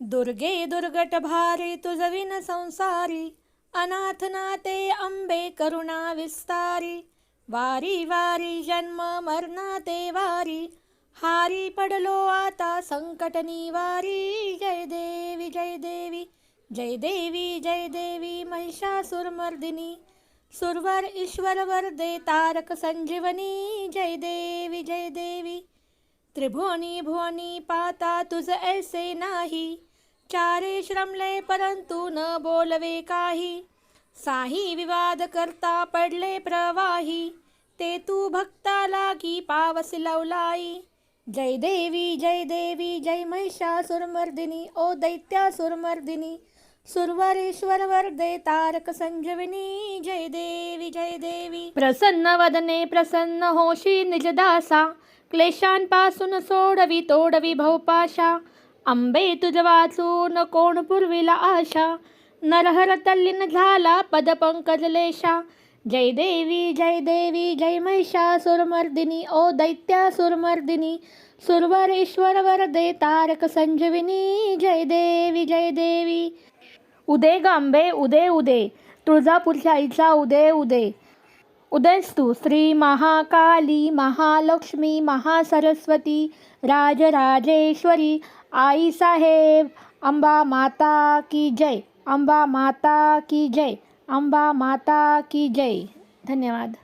दुर्गे दुर्गट भारी तुझ विन संसारी अनाथ नाते अंबे करुणा विस्तारी वारी वारी जन्म मरणाते वारी हारी पडलो आता संकट निवारी जय देवी जय देवी जय देवी जय देवी महिषासुरमर्दिनी सुरवर ईश्वर वरदे तारक संजीवनी जय देवी जय देवी त्रिभुवनी भुवनी पाता तुझ ऐसे नाही. चारे श्रमले परंतु न बोलवे काही. साही विवाद करता पडले प्रवाही. ते तू भक्ताला की पावस लवलाई. जय देवी जय देवी जय महिषासुरमर्दिनी ओ दैत्यासुरमर्दिनी सुरवरेश्वर वरदे तारक संजीवनी. जय देवी जय देवी. प्रसन्न वदने प्रसन्न होशी निजदासा क्लेशांपासून सोडवी तोडवी भवपाशा. अंबे तुझ वाचून कोण पुरविला आशा? नरहर तल्लीन झाला पद पंकजलेशा जय देवी जय देवी जय महिषासुरमर्दिनी ओ दैत्यासुरमर्दिनी सुरवरेश्वर वरदे तारक संजीविनी. जय देवी जय देवी. उदे गांबे उदे उदे. तुळजापूरच्या आईचा उदे उदे. उदयस्तु श्री महाकाली महालक्ष्मी महासरस्वती राजराजेश्वरी आई साहेब अंबा माता की जय अंबा माता की जय अंबा माता की जय. धन्यवाद.